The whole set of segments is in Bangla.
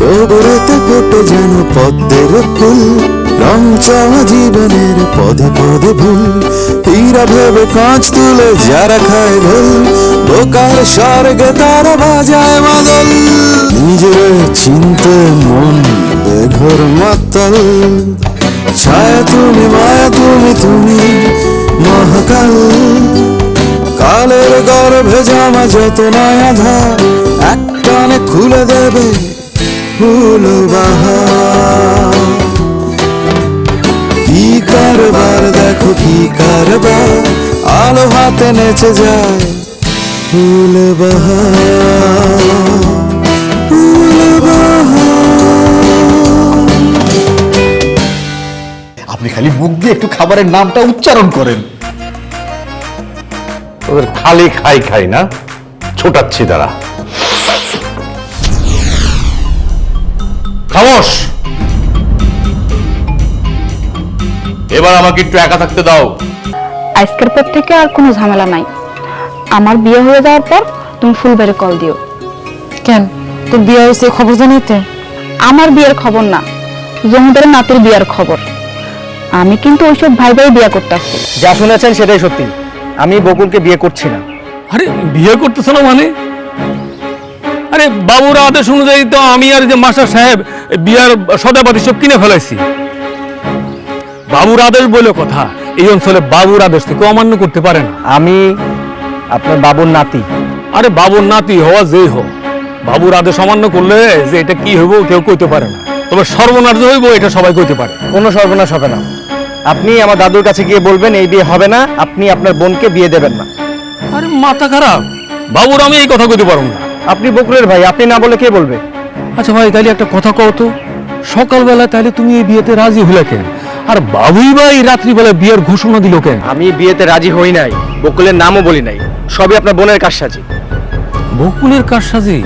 গোবরেতে ফোটে যেন পদ্মের ফুল রং চাওয়া জীবনের পদে পদে ভুল। হীরা ভেবে কাঁচ তুলে যারা খায় ভুল, বোকার স্বর্গে তারা বাজায় মাদল নিজের চিনতে মন বেঘর মাতাল। ছায়া তুমি, মায়া তুমি তুমি মহাকাল। কালের গর্ভে জামা যত নয়া ধার, এক টানে খুলে দেবে ফুল বাহার কি কারবার, দেখো কি কারবার, আলো হাতে নেচে যায় ফুল আপনি খালি মুখ দিয়ে একটু খাবারের নামটা উচ্চারণ করেন। ওদের খালি খাই খাই না, ছোটাচ্ছি তারা। খামোশ। এবার আমাকে একটু একা থাকতে দাও। আজকের পর থেকে আর কোনো ঝামেলা নাই। আমার বিয়ে হয়ে যাওয়ার পর তুমি ফুলবাড়ি কল দিও। কেন? তোর বিয়ে হয়েছে খবর জানাইতে? আমার বিয়ের খবর না জমিদারের নাতির বিয়ের খবর। আমি কিন্তু ওইসব ভাই ভাই বিয়ে করতে আসছি। যা শুনেছেন সেটাই সত্যি। আমি বকুলকে বিয়ে করছি না। আরে বিয়ে করতেছ না মানে? আরে বাবুর আদেশ অনুযায়ী তো আমি আর যে মাস্টার সাহেব বিয়ার সদাপাতি সব কিনে ফেলাইছি। বাবুর আদেশ বলে কথা এই অঞ্চলে বাবুর আদেশ থেকে অমান্য করতে পারে না। আমি আপনার বাবুর নাতি। আরে বাবুর নাতি হওয়া যেই হোক বাবুর আদেশ অমান্য করলে যে এটা কি হইব কেউ কইতে পারে না। তবে সর্বনার্য হইব এটা সবাই কইতে পারে। কোনো সর্বনাশ হবে না। আপনি আমার দাদুর কাছে গিয়ে বলবেন এই বিয়ে হবে না আপনি আপনার বোনকে বিয়ে দেবেন না। আরে মাথা খারাপ বাবুর আমি এই কথা কইতে পারব না। আপনি বকুলের ভাই আপনি না বলে কে বলবে? আচ্ছা ভাই তাহলে একটা কথা কও তো। সকালবেলা তাহলে তুমি এই বিয়েতে রাজি হলে কেন? আর বাবুই ভাই রাত্রিবেলা বিয়ের ঘোষণা দিল কেন? আমি বিয়েতে রাজি হই নাই বকুলের নামও বলি নাই সবই আপনার বোনের কাজসাজি বকুলের কারসাজি?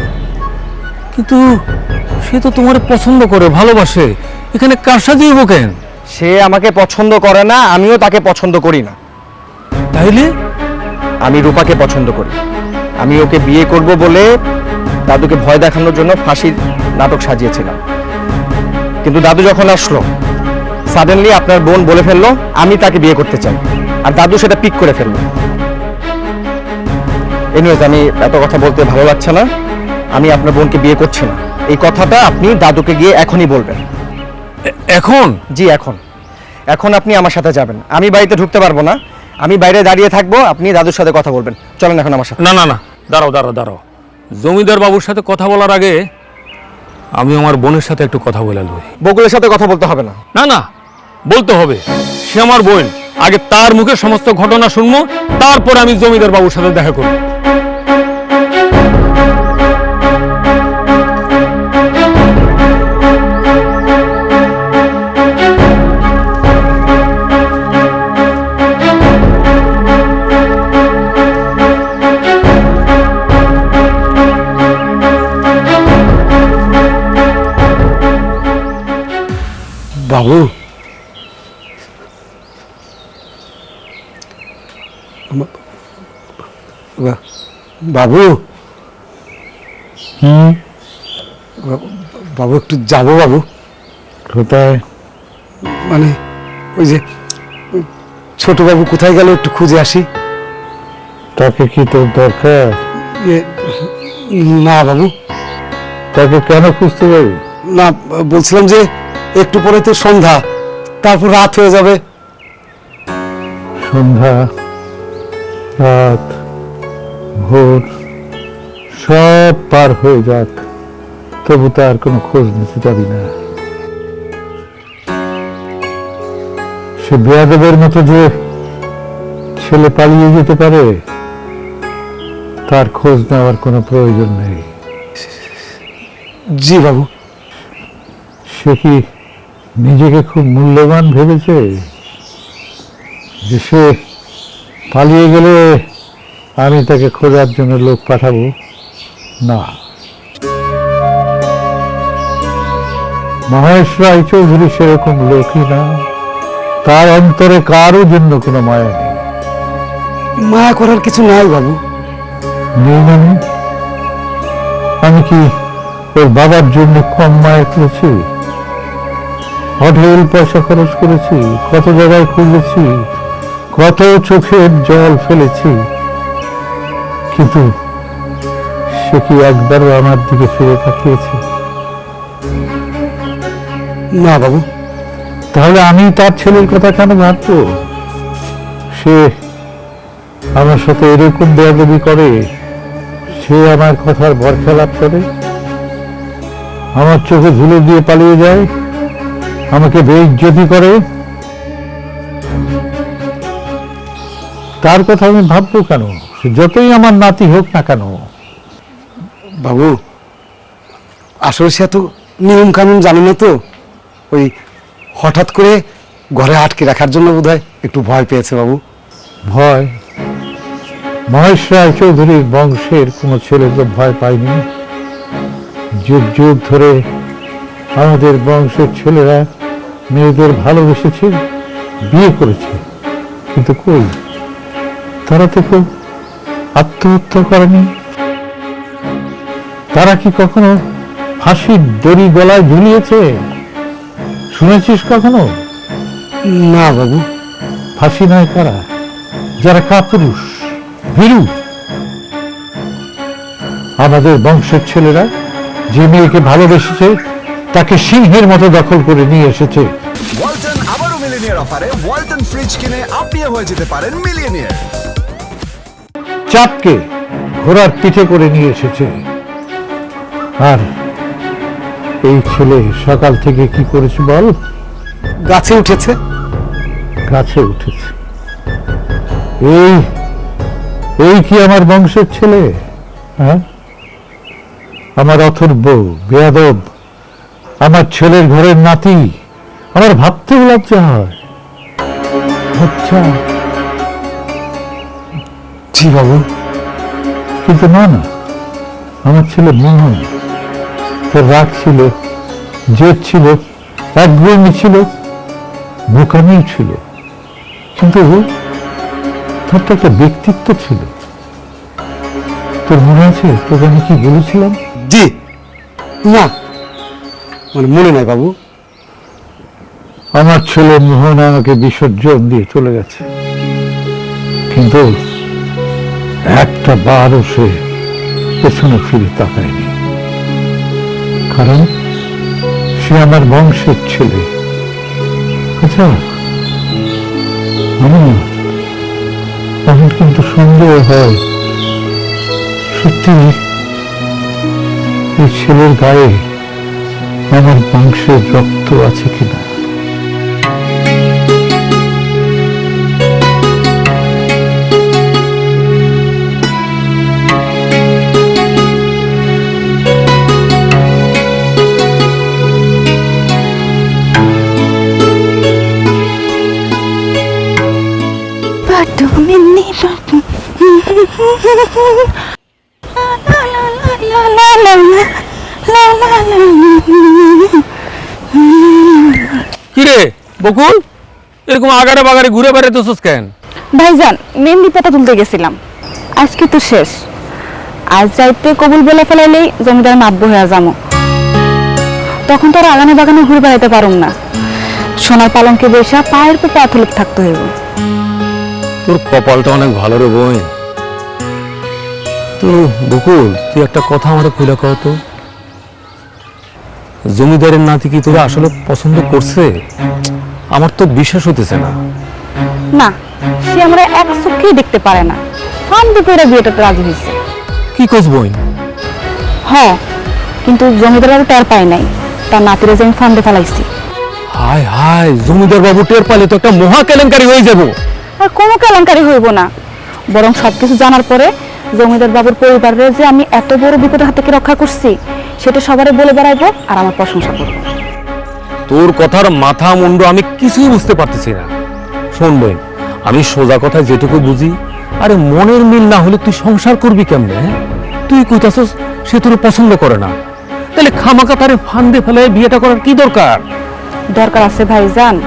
কিন্তু সে তো তোমার পছন্দ করে ভালোবাসে। এখানে কারসাজি হইব কেন? সে আমাকে পছন্দ করে না আমিও তাকে পছন্দ করি না। তাইলে? আমি রূপাকে পছন্দ করি। আমি ওকে বিয়ে করব বলে দাদুকে ভয় দেখানোর জন্য ফাঁসির নাটক সাজিয়েছিলাম। কিন্তু দাদু যখন আসলো সাডেনলি আপনার বোন বলে ফেলল আমি তাকে বিয়ে করতে চাই। আর দাদু সেটা পিক করে ফেলল। এনিওয়েজ আমি এত কথা বলতে ভালো লাগছে না। আমি আপনার বোনকে বিয়ে করছি না। এই কথাটা আপনি দাদুকে গিয়ে এখনই বলবেন। এখন? জি এখন। এখন আপনি আমার সাথে যাবেন। আমি বাড়িতে ঢুকতে পারব না। আমি বাইরে দাঁড়িয়ে থাকব আপনি দাদুর সাথে কথা বলবেন। চলেন এখন আমার সাথে। না না না। দাঁড়াও দাঁড়াও দাঁড়াও। জমিদার বাবুর সাথে কথা বলার আগে আমি আমার বোনের সাথে একটু কথা বলে লই। বকুলের সাথে কথা বলতে হবে না। না না বলতে হবে। সে আমার বোন। আগে তার মুখে সমস্ত ঘটনা শুনব তারপর আমি জমিদার বাবুর সাথে দেখা করব। বাবু বাবু হুম বাবু একটু যাব বাবু। কোথায়? মানে ওই যে ছোট বাবু কোথায় গেল একটু খুঁজে আসি। তাকে কি তোর দরকার? না বাবু। তাকে কেন খুঁজতে যাবি? না বলছিলাম যে একটু পরে তো সন্ধ্যা তারপর রাত হয়ে যাবে। সন্ধ্যা রাত ভোর সব পার হয়ে যাক। তবু তার কোনো খোঁজ নিতে পারি না। সে বেয়াদবের মতো যে ছেলে পালিয়ে যেতে পারে তার খোঁজ নেওয়ার কোনো প্রয়োজন নেই। জি বাবু। সে কি নিজেকে খুব মূল্যবান ভেবেছে যে সে পালিয়ে গেলে আমি তাকে খোঁজার জন্য লোক পাঠাবো। না। মহেশ রায় চৌধুরী সেরকম লোকই না। তার অন্তরে কারও জন্য কোনো মায়া নেই। মায়া করার কিছু নাই বাবু। নেই মানে? আমি কি ওর বাবার জন্য কম মায়ের করেছি? হোটেল পয়সা খরচ করেছি, কত জায়গায় খুঁজেছি কত চোখের জল ফেলেছি। কিন্তু সে কি একবারও আমার দিকে ফিরে তাকিয়েছে? না বাবু, তাহলে আমি তার ছেলের কথা কেন ভাববো? সে আমার সাথে এরকম বেয়াদবি করে, সে আমার কথার ভর খেলাপ করে? আমার চোখে ধুলো দিয়ে পালিয়ে যায়? আমাকে বেইজ্জতি করে। তার কথা আমি ভাববো কেন? সে যতই আমার নাতি হোক না কেন। বাবু আসলে সে এত নিয়ম কানুন জানে না তো। ওই হঠাৎ করে ঘরে আটকে রাখার জন্য বোধহয় একটু ভয় পেয়েছে বাবু। ভয়? মহেশ রায় চৌধুরীর বংশের কোনো ছেলে তো ভয় পায়নি। যুগ যুগ ধরে আমাদের বংশের ছেলেরা মেয়েদের ভালোবেসেছে বিয়ে করেছে। কিন্তু কই? তারা তো কেউ আত্মহত্যা করেনি। তারা কি কখনো ফাঁসির দড়ি গলায় ঝুলিয়েছে? শুনেছিস কখনো? না বাবু। ফাঁসি নয় কারা যারা কাপুরুষ ভীরু। আমাদের বংশের ছেলেরা যে মেয়েকে ভালোবেসেছে তাকে সিংহের মতো দখল করে নিয়ে এসেছে। ওয়ালটন আবারও মিলিনিয়ার অফারে ওয়ালটন ফ্রিজ কিনে আপনিও হয়ে যেতে পারেন মিলিয়নিয়ার। চাপকে ঘোড়ার পিঠে করে নিয়ে এসেছে। আর এই ছেলে সকাল থেকে কি করেছে বল? গাছে উঠেছে। গাছে উঠেছে। এই এই কি আমার বংশের ছেলে? হ্যাঁ? আমার অথর্ব বেয়াদব আমার ছেলের ঘরের নাতি। আমার ভাবতে লজ্জা হয়। আচ্ছা জি বাবু। কিন্তু না না আমার ছেলে মোহন তোর রাগ ছিল জেদ ছিল একগুমি ছিল বোকামি ছিল। কিন্তু তার তো একটা ব্যক্তিত্ব ছিল। তোর মনে আছে তোকে আমি কি বলেছিলাম? জি। না মানে মনে নাই বাবু। আমার ছেলে মোহন আমাকে বিসর্জন দিয়ে চলে গেছে। কিন্তু একটা বারও সে পেছনে ফিরে তাকায়নি। কারণ সে আমার বংশের ছেলে। আচ্ছা কিন্তু সন্দেহ হয়, সত্যি এই ছেলের গায়ে আমার বংশের রক্ত আছে কিনা? কিরে বকুল? এরকম আগারে বাগারে ঘুরে বেড়াতেছিস কেন? ভাইজান মেহেন্দি পাতা তুলতে গেছিলাম। আজকে তো শেষ। আজ রাইতে কবুল বলে ফেলাইলেই জমিদার মাতব হয়ে যাব তখন তো আর আগানে বাগানে ঘুরে বেড়াইতে পারুম না। সোনার পালঙ্কে বসে পায়ের পর পা থাকতে হইব। তোর কপালটা অনেক ভালো রে বই তো বকুল তুই একটা কথা আমার খুলে কও তো। জমিদারের নাতি কি তোরা আসলে পছন্দ করছে? আমার তো বিশ্বাস হতেছে না। না সে আমরা এক চোখেই দেখতে পারে না। ফান দুপুরে বিয়েটাতে রাজি হয়েছে কি কোস বই হ কিন্তু জমিদার বাবু টের পায় নাই। তার নাতিরে যে আমি ফান্দে ফেলাইছি। হায় হায় জমিদার বাবু টের পালে তো একটা মহা কেলেঙ্কারি হয়ে যাব। আর কোনো কেলেঙ্কারি হইব না। বরং সবকিছু জানার পরে জমিদার বাবুর পরিবারের যে আমি এত বড় বিপদের হাত থেকে রক্ষা করছি সেটা সবারই বলে বেড়াইবো আর আমার প্রশংসা করব। তোর কথার মাথা মুন্ডু আমি কিছুই বুঝতে পারতেছি না। শোন বোন আমি সোজা কথা যেটুকু বুঝি আরে মনের মিল না হলে তুই সংসার করবি কেমনে হ্যাঁ? তুই কইতাছস সে তোর পছন্দ করে না। তাহলে খামাকা তারে ফান্দে ফেলে বিয়েটা করার কি দরকার? দরকার আছে ভাইজান।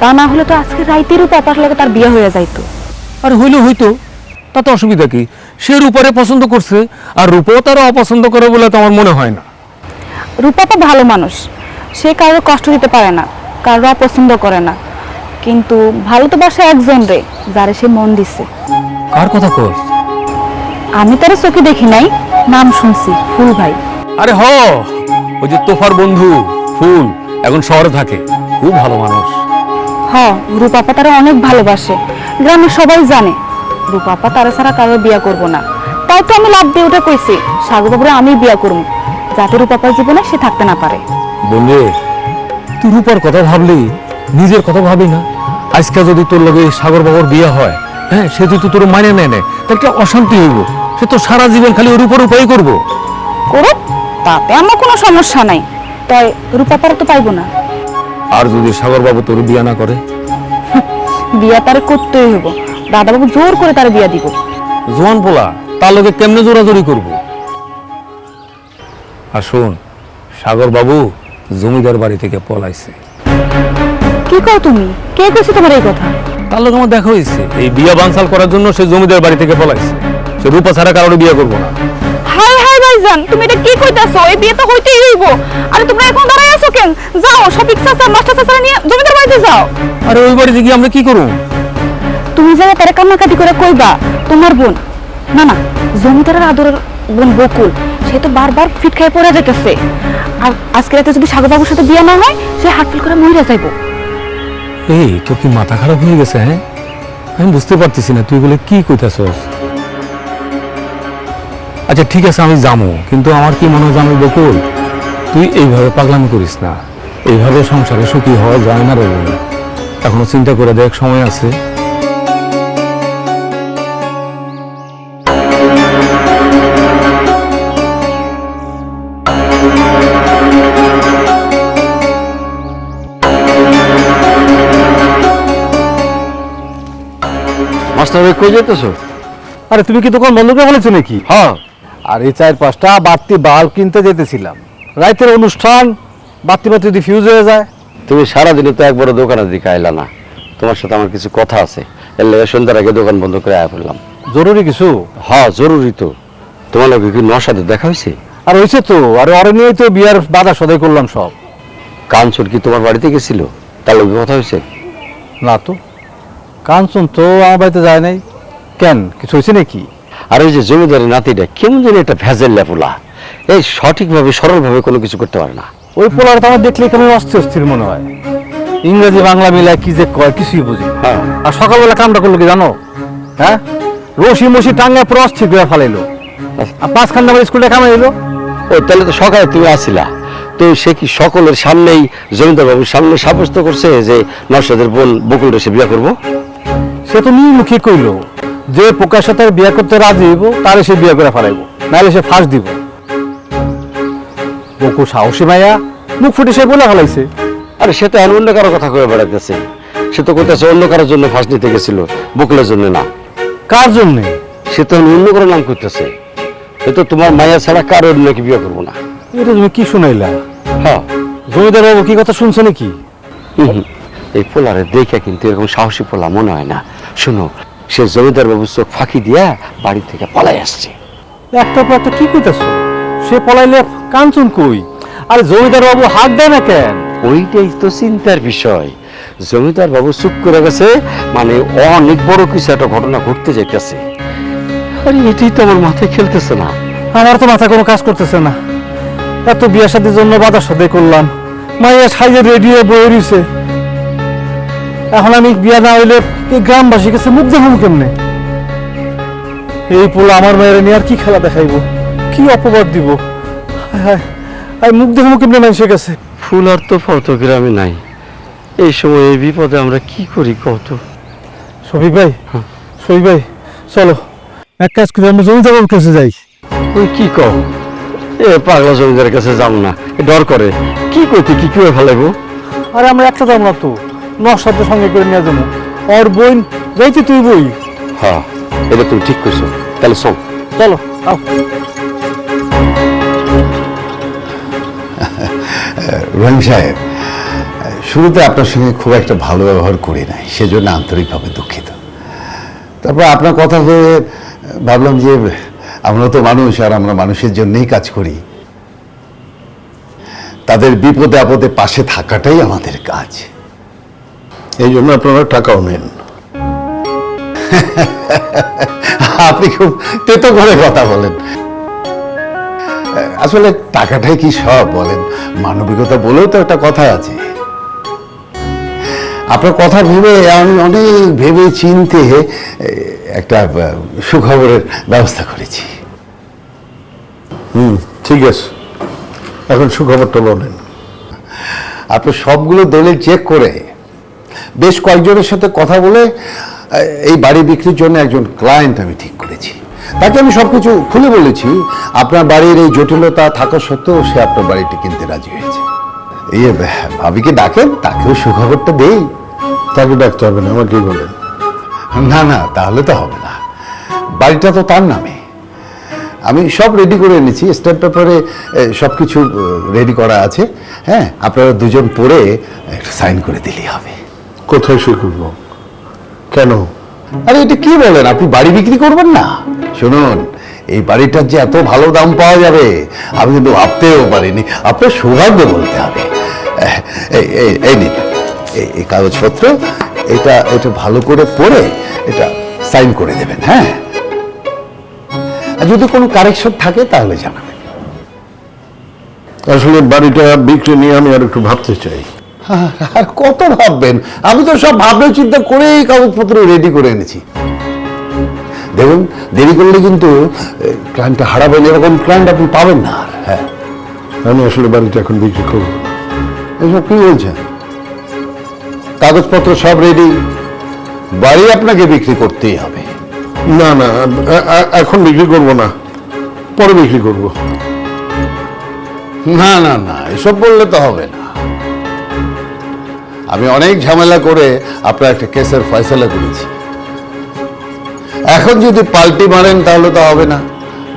তা না হলে তো আজকে রাইতেরও পাপার লাগে তার বিয়ে হয়ে যাইতো। আর হইলে হইতো। তাতে অসুবিধা কি? সে রূপারে পছন্দ করছে আর রূপও তারা অপছন্দ করে বলে তো আমার মনে হয় না। রূপাপা ভালো মানুষ সে কারও কষ্ট দিতে পারে না কারও অপছন্দ করে না। কিন্তু ভালো তো বাসা একজন রে যারে সে মন দিছে। কার কথা কস? আমি তার চোখে দেখি নাই নাম শুনছি ফুল ভাই। আরে হ ওই যে তোফার বন্ধু ফুল এখন শহরে থাকে খুব ভালো মানুষ। হ রূপাপা তারা অনেক ভালোবাসে গ্রামের সবাই জানে। রূপাপা তারা ছাড়া কারও বিয়া করব না। তাই তো আমি লাভ দিয়ে উঠে কইছি সাগরবাবুরে আমি বিয়া করব যাতে রূপাপার জীবনে সে থাকতে না পারে। বললে তুই রূপার কথা ভাবলি নিজের কথা ভাবি না? আজকে যদি তোর লগে সাগর বাবুর বিয়ে হয় হ্যাঁ সে যদি তোর মানে নেয় নেয় তাহলে একটা অশান্তি হইব? সে তো সারা জীবন খালি ওর উপর উপায় করব। করুক তাতে আমার কোনো সমস্যা নাই। তাই রূপাপার তো পাইবো না। আর যদি সাগর বাবু তোর বিয়ে না করে? বিয়া তার করতেই হইব। দাদাবাবু জোর করে তার বিয়া দিব। জোয়ান পোলা তার লগে কেমনে জোরাজোরি করব? আর শোন সাগর বাবু জমিদার বাড়ি থেকে পলাইছে। কি কও তুমি? কে কইছে তোমার এই কথা? তার লগে আমার দেখা হয়েছে এই বিয়া বানসাল করার জন্য সে জমিদার বাড়ি থেকে পলাইছে। সে রূপা ছাড়া কারোর বিয়ে করব না। হাই হাই ভাইজান তুমি এটা কি কইতাছো? এই বিয়ে তো হইতেই হইব। আরে তোমরা এখন দাঁড়াই আছো কেন? যাও শফিক চাচা মাস্টার চাচা নিয়ে জমিদার বাড়িতে যাও। আরে ওই বাড়িতে গিয়ে আমরা কি করব? তুমি যারা তারা কান্নাকাটি করে কইবা, তোমার বোন। না না, জমিদারের আদরের বোন বকুল, সে তো বারবার ফিট খাই পড়ে যেতেছে। আর আজকে রাতে যদি সাগরবাবুর সাথে বিয়ে না হয়, সে হাটফিল করে মহিলা যাইবো। এই তোর কি মাথা খারাপ হয়ে গেছে হ্যাঁ? আমি বুঝতে পারতেছি না, তুই বলে কি কইতাছস? আচ্ছা ঠিক আছে, আমি যাব কিন্তু আমার কি মনে হয় জানো বকুল? তুই এইভাবে পাগলামি করিস না। এইভাবে সংসারে সুখী হওয়া যায় না রে এখনও চিন্তা করে দেখ, সময় আছে। মাস্টার কই যেতেছো আরে তুমি কি দোকান বন্ধ করে ফেলেছো নাকি? হ্যাঁ। আর এই চার পাঁচটা বাড়তি বাল্ব কিনতে যেতেছিলাম। রাতের অনুষ্ঠান বাতি বাতি যদি ফিউজ হয়ে যায়। তুমি সারাদিনে তো একবারও দোকানের দিকে আইলা না। তোমার সাথে আমার কিছু কথা আছে। এর লেগে সন্ধ্যার আগে দোকান বন্ধ করে আয়া পড়লাম। জরুরি কিছু? হ্যাঁ জরুরি তো। তোমার লগে কি সাথে দেখা হয়েছে? আর হয়েছে তো। আর অরে নিয়েই তো বিয়ার বাধা সদাই করলাম সব। কাঞ্চন কি তোমার বাড়িতে গেছিল? তার লগে কথা হয়েছে? না তো। কাঞ্চন তো আমার বাড়িতে যায় নাই। কেন? কিছু হয়েছে নাকি? আর ওই যে জমিদারের নাতিটা কেমন যেন একটা ভেজেল লেপোলা। এই সঠিকভাবে সরলভাবে কোনো কিছু করতে পারে না। ওই পোলার তো আমার দেখলে কেমন অস্থির অস্থির মনে হয়। ইংরেজি বাংলা মিলায় কি যে কয় কিছুই বুঝি হ্যাঁ। আর সকালবেলা কামটা করল কি জানো? হ্যাঁ? রশি মশি টাঙ্গা পুরো অস্থির করে ফেলাইলো। আর পাঁচখান আমার স্কুলে কামাই এলো ও তাহলে তো সকালে তুমি আসিলা। তো সে কি সকলের সামনেই জমিদার বাবুর সামনে সাব্যস্ত করছে যে নরসাদের বোন বকুলটা সে বিয়ে করব? সে তো মুখে কইলো যে পোকার সাথে বিয়ে করতে রাজি হইব তারে সে বিয়ে করে ফেলাইবো নাহলে সে ফাঁস দিব। বকু সাহসী মাইয়া মুখ ফুটে সে বলে ফেলাইছে। আরে সে তো এখন অন্য কারও কথা কয়ে বেড়াইতেছে। সে তো করতেছে অন্য কারোর জন্য ফাঁস নিতে গেছিল বকুলের জন্য না। কার জন্যে? সে তো অন্য কারও নাম করতেছে। সে তো তোমার মায়া ছাড়া কারও নাকি বিয়ে করব না। এটা তুমি কি শুনাইলা? হ্যাঁ। জমিদার বাবু কি কথা শুনছো নাকি। এই পোলারে দেখে কিন্তু এরকম সাহসী পোলা মনে হয় না। শোনো সে জমিদার বাবুর চোখ ফাঁকি দিয়া বাড়ি থেকে পালাই আসছে। একটা পর একটা কি কইতাছো? সে পলাইলে কাঞ্চন কই? আরে জমিদার বাবু হাত দেয় না কেন? ওইটাই তো চিন্তার বিষয়। জমিদার বাবু চুপ করে গেছে মানে অনেক বড় কিছু একটা ঘটনা ঘটতে যাইতেছে। আরে এটাই তো আমার মাথায় খেলতেছে না। আমার তো মাথা কোনো কাজ করতেছে না। এত বিয়ে শাদির জন্য বাধা সাথে করলাম। মাইয়া সাইজে রেডিও বয়ে রইছে। এখন আমি বিয়া না হইলে গ্রামবাসী কাছে মুখ দেখাবো কেমনে? এই পোলা আমার মায়ের নিয়ে আর কি খেলা দেখাইবো? কি অপবাদ দিব? হায় হায় মুখ দেখাবো কেমনে মানুষের কাছে? ফুল আর তো ফত গ্রামে নাই। এই সময় এই বিপদে আমরা কি করি কত শফিক ভাই শফিক ভাই চলো। এক কাজ করি আমরা জমিদার কাছে যাই। ওই কি কও? এ পাগলা জমিদারের কাছে যাও না ডর করে। কি করতে কি করে ফেলাইবো? আরে আমরা একটা যাব না তো। নসাদের সঙ্গে করে নিয়ে যাব। ওর বোন যাইতে তুই বই। হ্যাঁ এটা তুমি ঠিক করছ তাহলে শোন চলো আও। রহিম সাহেব শুরুতে আপনার সঙ্গে খুব একটা ভালো ব্যবহার করি নাই সেজন্য আন্তরিকভাবে দুঃখিত। তারপর আপনার কথা হয়ে ভাবলাম যে আমরা তো মানুষ আর আমরা মানুষের জন্যই কাজ করি তাদের বিপদে আপদে পাশে থাকাটাই আমাদের কাজ। এই জন্য আপনারা টাকাও নেন। আপনি খুব তেতো করে কথা বলেন। আসলে টাকাটাই কি সব বলেন? মানবিকতা বলেও তো একটা কথা আছে। আপনার কথা ভেবে আমি অনেক ভেবে চিনতে একটা সুখবরের ব্যবস্থা করেছি। হুম, ঠিক আছে। এখন সুখবরটা বলেন। আপনি সবগুলো দলিল চেক করে বেশ কয়েকজনের সাথে কথা বলে এই বাড়ি বিক্রির জন্য একজন ক্লায়েন্ট আমি ঠিক করেছি। তাকে আমি সবকিছু খুলে বলেছি আপনার বাড়ির এই জটিলতা থাকা সত্ত্বেও সে আপনার বাড়িটি কিনতে রাজি হয়েছে। ইয়ে ভাবিকে ডাকেন তাকেও সুখবরটা দেই। তাকে ডাকতে হবে না আমাকেই বলেন। না না তাহলে তো হবে না। বাড়িটা তো তার নামে। আমি সব রেডি করে এনেছি স্ট্যাম্প পেপারে সব কিছু রেডি করা আছে। হ্যাঁ আপনারা দুজন পড়ে একটা সাইন করে দিলেই হবে। কোথায় করব? কেন? আরে এটা কি বলেন? আপনি বাড়ি বিক্রি করবেন না? শুনুন এই বাড়িটার যে এত ভালো দাম পাওয়া যাবে আমি কিন্তু ভাবতেও পারিনি। আপনার সৌভাগ্য বলতে হবে। এই নিন। এই এই কাগজপত্র এটা এটা ভালো করে পড়ে এটা সাইন করে দেবেন হ্যাঁ? আর যদি কোনো কারেকশন থাকে তাহলে জানাবেন। আসলে বাড়িটা বিক্রি নিয়ে আমি আর একটু ভাবতে চাই। আর কত ভাববেন? আমি তো সব ভাবনা চিন্তা করেই কাগজপত্র রেডি করে এনেছি। দেখুন দেরি করলে কিন্তু ক্লায়েন্টটা হারাবেন এরকম ক্লায়েন্ট আপনি পাবেন না আর। হ্যাঁ। আমি আসলে বাড়িটা এখন বিক্রি করব। এসব কি বলছেন? কাগজপত্র সব রেডি বাড়ি আপনাকে বিক্রি করতেই হবে। না না এখন বিক্রি করব না। পরে বিক্রি করব। না না না এসব বললে তো হবে না। আমি অনেক ঝামেলা করে আপনার একটা কেসের ফয়সলা করেছি। এখন যদি পাল্টি মারেন তাহলে তো হবে না।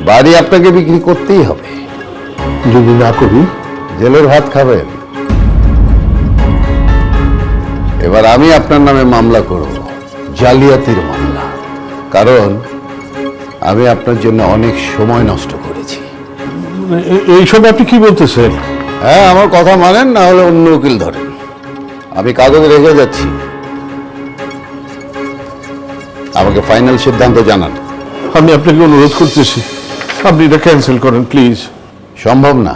বাড়ি আপনাকে বিক্রি করতেই হবে। যদি না করি? জেলের ভাত খাবেন। এবার আমি আপনার নামে মামলা করব। জালিয়াতির মামলা। কারণ আমি আপনার জন্য অনেক সময় নষ্ট করেছি। এইসব আপনি কি বলতেছেন? হ্যাঁ আমার কথা মানেন না হলে অন্য উকিল ধরেন। আমি কাগজ রেখে যাচ্ছি। আমাকে ফাইনাল সিদ্ধান্ত জানান। আমি আপনাকে অনুরোধ করতেছি। আপনি এটা ক্যান্সেল করেন প্লিজ সম্ভব না।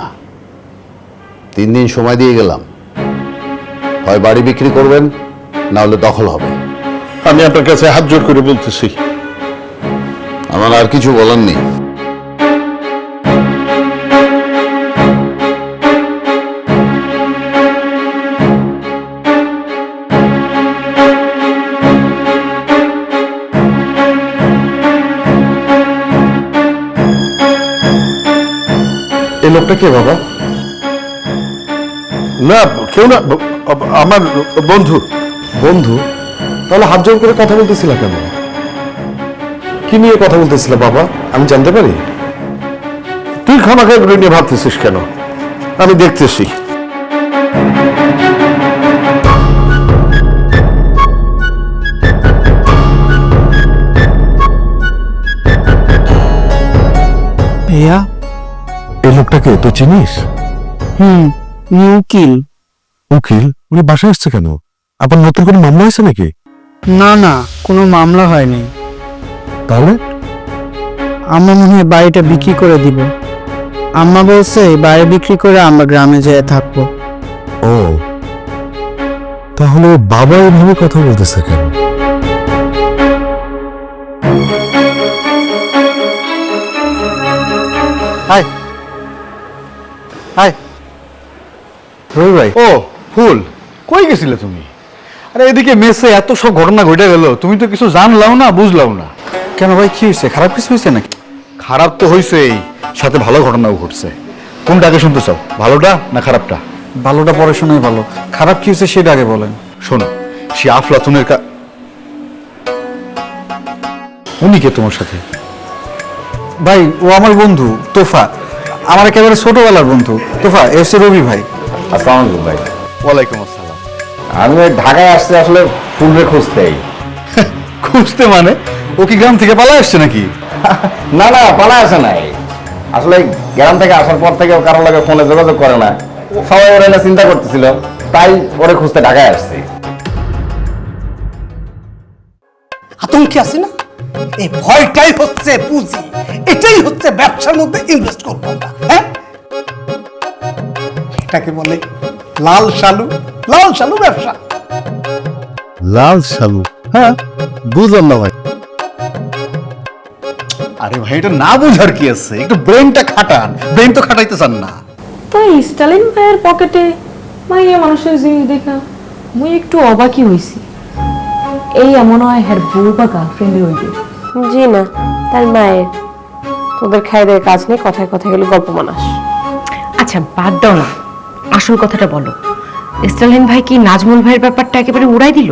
তিন দিন সময় দিয়ে গেলাম। হয় বাড়ি বিক্রি করবেন না হলে দখল হবে। আমি আপনার কাছে হাত জোর করে বলতেছি। আমার আর কিছু বলার নেই। লোকটা কে বাবা? না, কেউ না আমার বন্ধু। বন্ধু? তাহলে হাত জোর করে কথা বলতেছিল কেন? কি নিয়ে কথা বলতেছিল বাবা? আমি জানতে পারি? তুই খামাখা এগুলো নিয়ে ভাবতেছিস কেন? আমি দেখতেছি। ভাইয়া? এই লোকটাকে তো চিনিস? হুম উনি উকিল। উকিল? উনি বাসায় আসছে কেন? আবার নতুন কোনো মামলা হয়েছে নাকি? না না কোনো মামলা হয়নি। তাহলে? আমরা মনে হয় বাড়িটা বিক্রি করে দিব। আম্মা বলছে এই বাড়ি বিক্রি করে আমরা গ্রামে যেয়ে থাকব। ও। তাহলে বাবা এভাবে কথা বলতেছে কেন? High high. রবি ভাই। ও ফুল। কই গেছিলে তুমি? আরে এদিকে মেসে এত সব ঘটনা ঘটে গেল তুমি তো কিছু জানলাও না বুঝলাও না। কেন ভাই কি হয়েছে? খারাপ কিছু হয়েছে নাকি? খারাপ তো হয়েছেই সাথে ভালো ঘটনাও ঘটছে। কোনটা আগে শুনতে চাও? ভালোটা না খারাপটা? ভালোটা পরে শোনাই ভালো। খারাপ কি হয়েছে সেটা আগে বলেন। শোনো সে আফলাতুনের কা উনি কে তোমার সাথে? ভাই ও আমার বন্ধু তোফা। আমার একেবারে ছোটবেলার বন্ধু। তোফা এ হচ্ছে রবি ভাই। আসসালামু আলাইকুম ভাই। ওয়ালাইকুম আসসালাম। আমি ওই ঢাকায় আসতে আসলে ফুলরে খুঁজতেই খুঁজতে মানে? ও কি গ্রাম থেকে পালা আসছে নাকি? না না পালা আসে নাই। আসলে গ্রাম থেকে আসার পর থেকে ও কারোর লাগে ফোনে যোগাযোগ করে না। সবাই ওরা চিন্তা করতেছিল তাই ওরে খুঁজতে ঢাকায় আসছি। আতঙ্কে আছে না? এই ভয়টাই হচ্ছে পুঁজি। এটাই হচ্ছে ব্যবসার মধ্যে ইনভেস্ট করব আমরা হ্যাঁ? এটাকে বলে লাল শালু। লাল শালু ব্যবসা। লাল শালু? হ্যাঁ। বুঝলাম না ভাই। আরে ভাই এটা না বুঝার কি আছে? একটু ব্রেনটা খাটান। ব্রেন তো খাটাইতে চান না। তো স্টালিন ভাইয়ের পকেটে মাইয়া মানুষের জিনিস দেখা মুই একটু অবাকই হইছি। এই এমন হয় হ্যার বউ বা গার্লফ্রেন্ডের হইবে জি না তার মায়ের। তোদের খাই দেয় কাজ নেই কথায় কথায় গেলে গল্প মানাস আচ্ছা বাদ দাও না। আসল কথাটা বলো। স্টালিন ভাই কি নাজমুল ভাইয়ের ব্যাপারটা একেবারে উড়াই দিল?